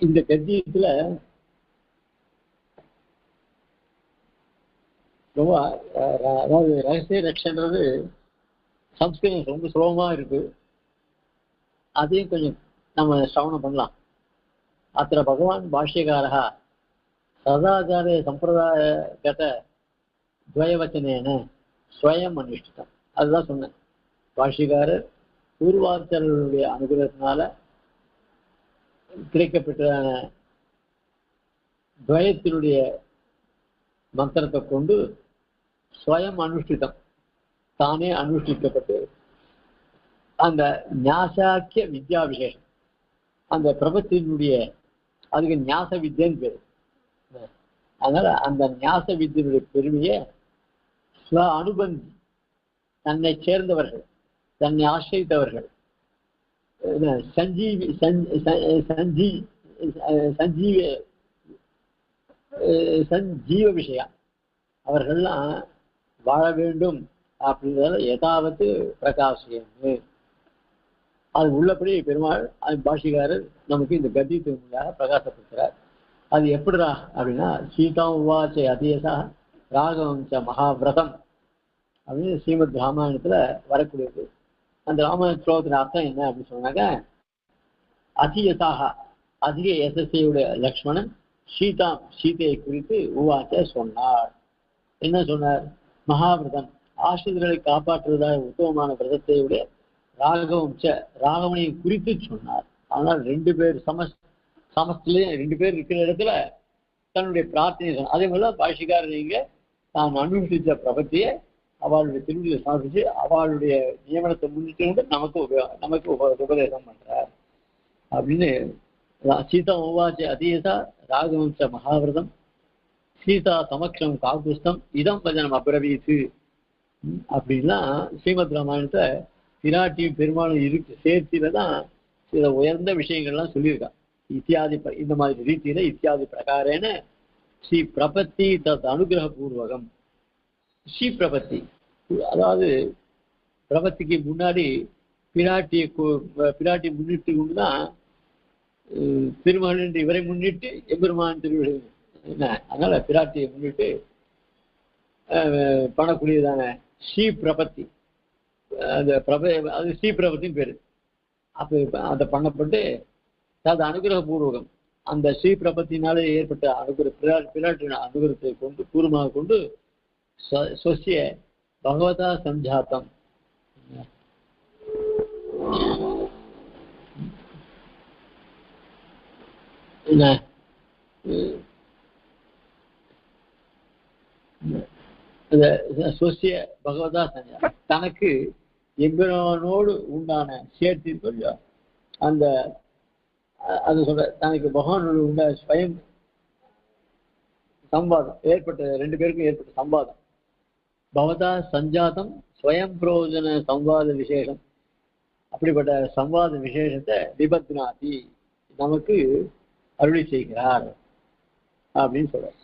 இந்த கத்தியத்துல ரொம்ப அதாவது ரகசிய ரக்ஷன்றது சம்ஸ்கிருதம் ரொம்ப சுலபமா இருக்கு. அதையும் கொஞ்சம் நம்ம சிரவணம் பண்ணலாம். அத்த பகவான் பாஷ்யகாரா சதாச்சாரிய சம்பிரதாயகத துவயவச்சனேன ஸ்வயம் அனுஷ்டித்தான். அதுதான் சொன்னேன். பாஷ்யகாரர் பூர்வாச்சாரர்களுடைய அனுகிரகத்தினால கிடைக்கப்பட்டதான துவயத்தினுடைய மந்திரத்தை கொண்டு ஸ்வயம் அனுஷ்டிதம். தானே அனுஷ்டிக்கப்பட்டு அந்த ஞாசாக்கிய வித்யா விசேஷம் அந்த பிரபத்தினுடைய அதுக்கு ஞாச வித்யன்னு பேர். அதனால அந்த ஞாச வித்தியனுடைய பெருமையை ஸ்வ அனுபந்தி தன்னை சேர்ந்தவர்கள் தன்னை ஆசிரியத்தவர்கள் சஞ்சீவி சஞ்- சஞ்சீ சஞ்சீவ சஞ்சீவ விஷயா அவர்கள்லாம் வாழ வேண்டும் அப்படின்றதால எதாவது பிரகாசியம் அது உள்ளபடி பெருமாள் பாஷிகாரர் நமக்கு இந்த கதி திருமணியாக பிரகாசப்படுத்துகிறார் அது எப்படிடா அப்படின்னா சீதா உவாச்ச அதேசா ராகவம்ச மகாவிரதம் அப்படின்னு ஸ்ரீமத் ராமாயணத்துல வரக்கூடியது. அந்த ராமாயண ஸ்லோகத்தின் அர்த்தம் என்ன அப்படின்னு சொன்னாக்க அதியசாக அதிக எசசையுடைய லக்ஷ்மணன் சீதா சீதையை குறித்து உவாச்ச சொன்னார். என்ன சொன்னார்? மகாவிரதம் ஆசிரியர்களை காப்பாற்றுவதாக உத்தமமான விரதத்தையுடைய ச ராகவனையும் குறித்து சொன்னார். ஆனால் ரெண்டு பேர் சமஸ் சமஸ்திலையும் ரெண்டு பேர் இருக்கிற இடத்துல தன்னுடைய பிரார்த்தனை சொன்னார். அதே போல தான் நீங்க தான் அனுஷ்டித்த பிரபத்தியை அவளுடைய திருவிழியை சாதிச்சு அவளுடைய நியமனத்தை முன்னிட்டு கொண்டு நமக்கு நமக்கு உபதேசம் பண்றார். அப்படின்னு சீதா உவாச்சி அதீதா ராகவம்ச மகாவிரதம் சீதா சமக்ஷம் காகுஸ்தம் இதம் பஜனம் அபிரவீத்து. அப்படின்லாம் ஸ்ரீமத் ராமாயணத்தை பிராட்டியும் பெருமாளும் இருக்கு சேர்த்தில தான் சில உயர்ந்த விஷயங்கள்லாம் சொல்லியிருக்கா. இத்தியாதி ப- இந்த மாதிரி ரீதியில இத்தியாதி பிரகாரேன ஸ்ரீ பிரபத்தி தத் அனுகிரக பூர்வகம் ஸ்ரீ பிரபத்தி. அதாவது பிரபத்திக்கு முன்னாடி பிராட்டியை பிராட்டியை பிராட்டி முன்னிட்டு கொண்டு தான் அஹ், என்று இவரை முன்னிட்டு எம்பெருமான் திருவிழா என்ன அதனால பிராட்டியை முன்னிட்டு பண்ணக்கூடியதான ஸ்ரீ பிரபத்தி. அந்த பிரப அது ஸ்ரீ பிரபத்தின் பேரு. அப்ப அதை பண்ணப்பட்டு அது அனுகிரக பூர்வகம் அந்த ஸ்ரீ பிரபத்தினாலே ஏற்பட்ட அனுகிர பிரா பிராட்டின் அனுகிரகத்தை கொண்டு பூர்வமாக கொண்டு स्वस्य भगवता பகவதா என்ன சொசிய பகவதா சஞ்சா தனக்கு எம்பெருமானோடு உண்டான சேர்த்தி கொஞ்சம் அந்த அது சொல்ற தனக்கு பகவானோடு உண்டான ஸ்வயம் சம்பாதம் ஏற்பட்ட ரெண்டு பேருக்கும் ஏற்பட்ட சம்பாதம். பவதா சஞ்சாதம் ஸ்வயம் பிரோஜன சம்வாத விசேஷம். அப்படிப்பட்ட சம்வாத விசேஷத்தை விபத்னாதி நமக்கு அருளி செய்கிறார் அப்படின்னு சொல்றார்.